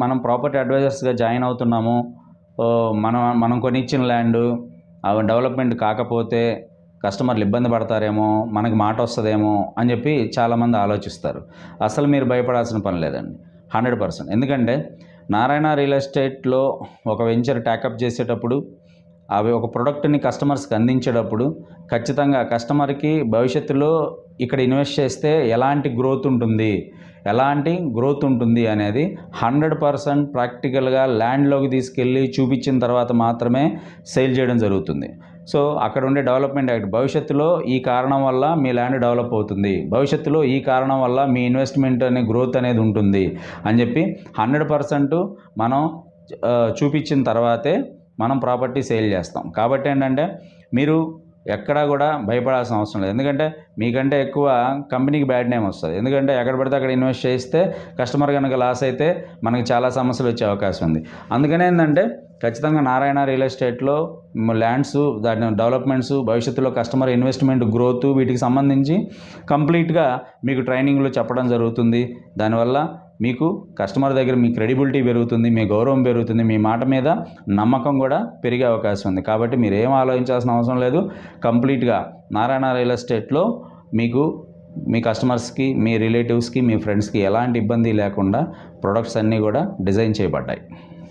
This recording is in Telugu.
మనం ప్రాపర్టీ అడ్వైజర్స్గా జాయిన్ అవుతున్నాము. మనం మనం కొనిచ్చిన ల్యాండ్ అవి డెవలప్మెంట్ కాకపోతే కస్టమర్లు ఇబ్బంది పడతారేమో మనకి మాట వస్తుందేమో అని చెప్పి చాలామంది ఆలోచిస్తారు. అసలు మీరు భయపడాల్సిన పని లేదండి. Hundred percent. ఎందుకంటే నారాయణ రియల్ ఎస్టేట్లో ఒక వెంచర్ ట్యాకప్ చేసేటప్పుడు అవి ఒక ప్రోడక్ట్ని కస్టమర్స్కి అందించేటప్పుడు ఖచ్చితంగా కస్టమర్కి భవిష్యత్తులో ఇక్కడ ఇన్వెస్ట్ చేస్తే ఎలాంటి గ్రోత్ ఉంటుంది ఎలాంటి గ్రోత్ ఉంటుంది అనేది హండ్రెడ్ పర్సెంట్ ప్రాక్టికల్గా ల్యాండ్లోకి తీసుకెళ్ళి చూపించిన తర్వాత మాత్రమే సేల్ చేయడం జరుగుతుంది. సో అక్కడ ఉండే డెవలప్మెంట్ యాక్ట్ భవిష్యత్తులో ఈ కారణం వల్ల మీ ల్యాండ్ డెవలప్ అవుతుంది. భవిష్యత్తులో ఈ కారణం వల్ల మీ ఇన్వెస్ట్మెంట్ అనే గ్రోత్ అనేది ఉంటుంది అని చెప్పి హండ్రెడ్ పర్సెంట్ మనం చూపించిన తర్వాతే మనం ప్రాపర్టీ సేల్ చేస్తాం. కాబట్టి ఏంటంటే మీరు ఎక్కడా కూడా భయపడాల్సిన అవసరం లేదు. ఎందుకంటే మీకంటే ఎక్కువ కంపెనీకి బ్యాడ్ నేమ్ వస్తుంది. ఎందుకంటే ఎక్కడ పడితే అక్కడ ఇన్వెస్ట్ చేస్తే కస్టమర్ కనుక లాస్ అయితే మనకి చాలా సమస్యలు వచ్చే అవకాశం ఉంది. అందుకనే ఏంటంటే ఖచ్చితంగా నారాయణ రియల్ ఎస్టేట్లో ల్యాండ్స్ దాని డెవలప్మెంట్స్ భవిష్యత్తులో కస్టమర్ ఇన్వెస్ట్మెంట్ గ్రోత్ వీటికి సంబంధించి కంప్లీట్గా మీకు ట్రైనింగ్లో చెప్పడం జరుగుతుంది. దానివల్ల మీకు కస్టమర్ దగ్గర మీ క్రెడిబిలిటీ పెరుగుతుంది మీ గౌరవం పెరుగుతుంది మీ మాట మీద నమ్మకం కూడా పెరిగే అవకాశం ఉంది. కాబట్టి మీరు ఏం ఆలోచించాల్సిన అవసరం లేదు. కంప్లీట్గా నారాయణ రియల్ ఎస్టేట్లో మీకు మీ కస్టమర్స్కి మీ రిలేటివ్స్కి మీ ఫ్రెండ్స్కి ఎలాంటి ఇబ్బంది లేకుండా ప్రొడక్ట్స్ అన్నీ కూడా డిజైన్ చేయబడ్డాయి.